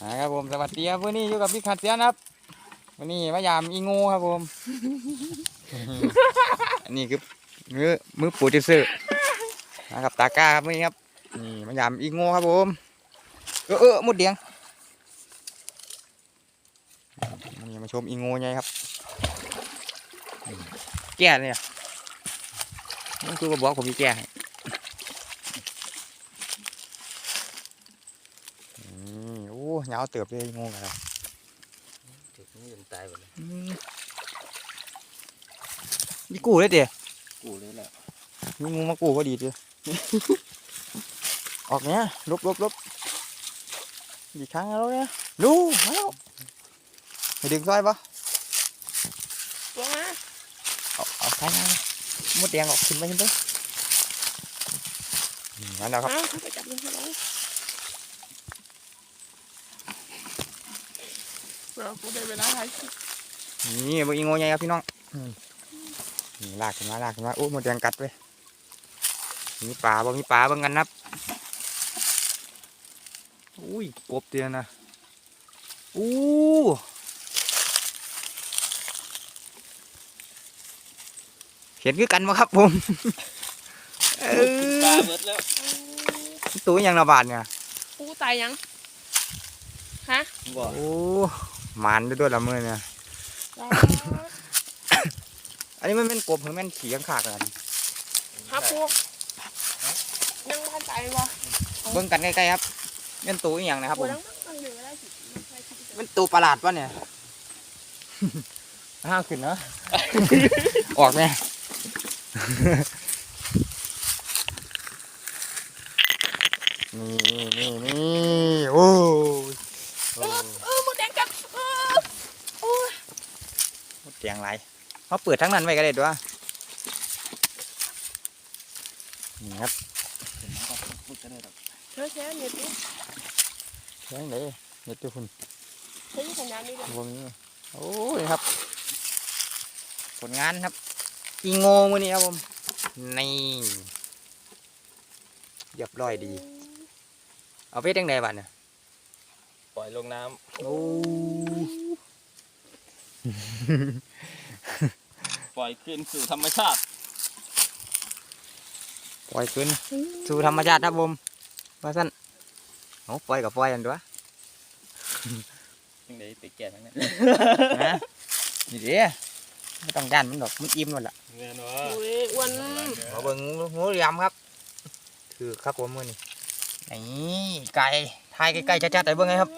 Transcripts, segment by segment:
อ่าครับผมสวัสดีครับวันนี้อยู่กับพี่ขัดเสียนครับวันนี้มายามอีงูครับผม อันนี้คือมือมือปูจิซื้อนะครับตาก้าครับวันนี้ครับนี่มายามอีงูครับผมเออเออหมดเดียงนี่มาชมอีงูไงครับ แก่เนี่ยนี่คือบอกผมมีแก่ให้นี่โอ้ ยาวเติบเลยอีงูกันครับถึงนี่ยังตายหมดเลยอืมนี่กูเลยเดี๋ยกูเลยแหละมีงูมากูก็ดีเดียออกเนี้ยลบลบลบอีกครั้งแล้วเนี่ยดูมาแล้วไปดึงซอยปะตัวมาเอาเอาใครมามดแดงออกขึ้นไปขึ้นไปอืมนั่นแหละครับ เอาไปจับมันให้เราเรากูได้เวลาถ่ายคลิปนี่เบงอีโง่ใหญ่ครับพี่น้องอืมนี่ลากขึ้นมาลากขึ้นมาโอ้หมดแดงกัดไปมีปลาบ่มีปลาเบิ่งกันนับอุ้ยกบเตียนะอู้เห็นคือกันมั้ครับผมเอปลาอเบิดแล้วตัวอยังระบาดเนี่ยกูตายยังฮะบ่โอ้ หมันด้วยด้วยละมือเนี่ยตายอันนี้มันเป็นกบหรือมันขี่ข้างขากกันฮะพวกยังไม่ตายบ่เบิ่งกันใกล้ๆครับเป็นตัวอหย่างนะครับกูผมต้องต้องอยู่ได้สิมันถ่ายคลิปเป็นตัวประหลาดปะเนี่ย ห้าวขึ้นเนาะ ออกไหม นี่นี่นี่โอ้ยโอ้ย เออหมดแดงกัดเออโอ้ย หมดเสียงไร เขาเปิดทั้งนั้นไว้ก็ได้ด้วยนี่ครับพูดกันได้หรอกเฮ้ยแค่เน็ตนี่เสียงเลยเน็ตตัวคุณเฮ้ยสัญญาณนี่เลยวงนี้โอ้ยครับ ผลงานครับอีโงมือนี้ครับผมนี่เรียบร้อยดี เอาไปจังไดบ้านเนี่ยปล่อยลงน้โอ้ำ ปล่อยคืนสู่ธรรมชาติ ปล่อยขึ้นสู่ธรรมชาติครับผมว่าสั้นโอ้ปล่อยกับปล่อยกันด้วยยังไงไปแก่ทั้งนั้นนะนี่เด้ไม่ต้องด้านมันดอกมันอิ่มหมดละเงินวะโอ้ยอ้วนมาเบิ่งงูเหลี่ยมครับ ถือครับผมมือนี่นี่ไก่ทายใกล้ๆจัดๆไปเบิ่งไงครับ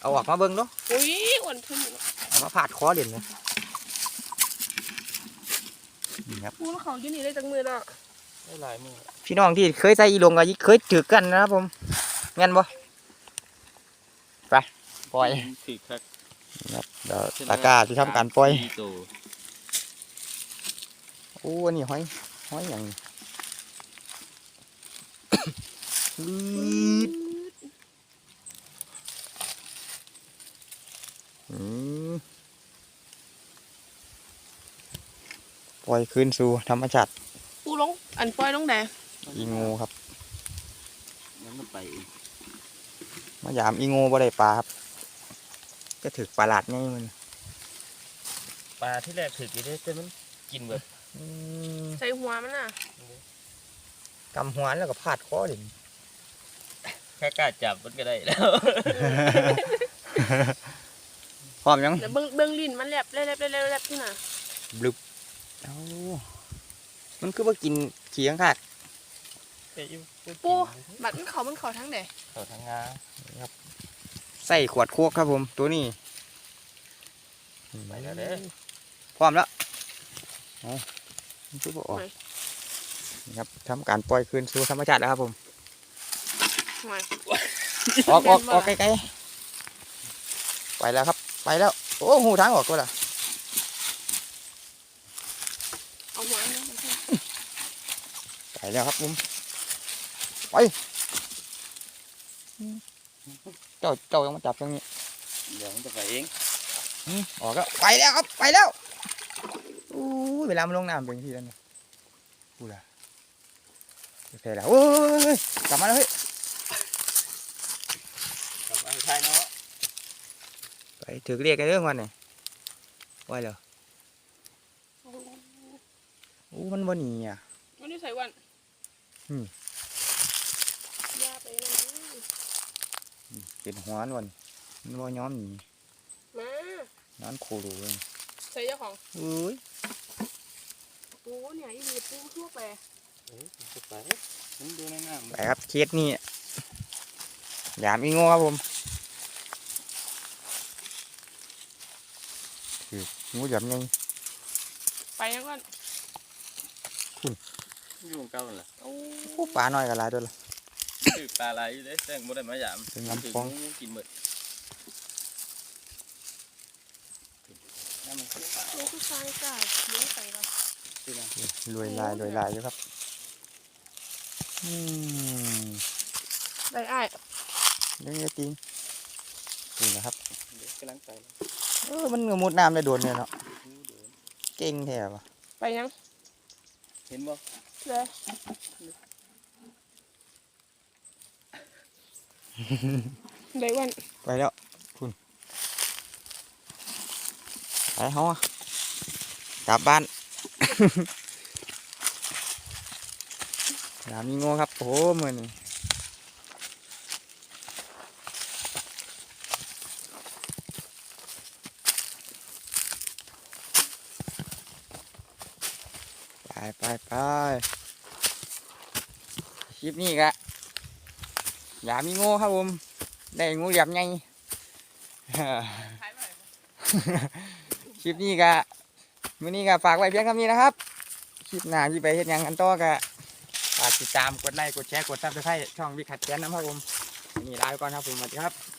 เอาออกมาเบิ่งเนาะโอ้ยอ้วนขึ้นเอามาผาดคอเด่นเลยนี่ ครับกูเขาอยู่นี่ได้จังมือแล้วได้หลายมือพี่น้องที่เคยใส่อีลงกับเคยถือกันนะครับผมงั้นบ่ไปปล่อยถือคักครับเดี๋ยวตากาที่ทำการปล่อยสี่ตัวโอ้อันนี่ห้อยห้อยอย่างนี้ ลืดอืม ปล่อยคืนสู่ธรรมชาติกูลง อันปล่อยลงแดงอีงูครับงั้นมันไปเองมายามอีงูบ่ได้ปลาครับก็ถือปลาหลาดง่ายมันปลาที่แรกถือกี่ได้แต่มันกินแบบอืมใส่หัวมันน่ะกำหัวแล้วก็พาดคอเด่นแค่กล้าจับมันก็ได้แล้วพร้อมยังเดี๋ยวเบิ้งเบิ้งลิ้นมันแลบแลบแลบแลบแลบแลบที่น่ะบลึบ เอ้ามันคือว่ากินขี้ข้างคากปูบัดมันเขามันเขาทั้งแดเขาทางงาใส่ขวดโคกครับผม ตัวนี้ไปแล้วเด้อพร้อมแล้วเอามันคือบ่ออกนี่ครับทำการปล่อยคืนสู่ธรรมชาติแล้วครับผมทำไมออกออกออกไกลๆไปแล้วครับ ไปแล้ว โอ้หูทางออกก็ละ เอาหัวมันมาให้ ไปแล้วครับผมไปเจ้าเจ้ายังมาจับตรงนี้เดี๋ยวมันจะไปเองอืมออกแล้วไปแล้วครับไปแล้วอู้ยเวลามันลงน้ำเป็นที่แล้วเนี่ยกูละโอเคแล้วโอ้ยกลับมาแล้วเฮ้ยกับอันท้ายเนาะไปถือเรียกกันเรื่องวันนี่ไว้เหรอโอ้โห อู้มันบ่หนีอะวันนี้ใส่วันอืมยาไปนะเป็นหัวมันวันมันบ่ย้อมหนีมาย้อนโคโรเลยใส่เจ้าของอุ้ยปูเนี่ยอีหลีปูทั่วไปเอ้ยมันไปมันดูในน้ำไปครับเคสนี่ยามอีโง่ครับผมถืองูหยำไงไปยังก่อน อยู่ของเก่านั่นแหละโอ้พวกปลาน้อยกับลายด้วยล่ะถือปลาไหลอยู่เด้แต่งบ่ได้มายามเป็นน้ำถือฟองงูกินหมดน้ำมันคือปลาลูกผู้ชายจ้าเลี้ยงใส่เราที่นั่นรวยลายรวยลายอยู่ครับอืมได้อ้ายเรื่องนี้จริงนี่นะครับ เดี๋ยวกำลังไปเออมันก็มุดน้ำได้โดนเนี่ยเนาะงูเดินเก่งแท้ปะไปยังเห็นบ่ เลยได้วันไปแล้วคุณไปเฮาอะกลับบ้านยามมีโง่ครับโอ้โหมือนี่ ไปไปไปคลิปนี้กะยามีโง่ครับผมได้งูเหลี่ยมไงขายคลิปนี้ก็มื้อนี้ก็ฝากไว้เพียงเท่านี้นะครับ คลิปหน้าที่ไปเฮ็ดหยังกันต่อก็ฝากติดตามกดไลค์กดแชร์กดซับสไครต์ช่องวิคัดแกนนะครับผมนี่ลาไปก่อนครับผมสวัสดีครับ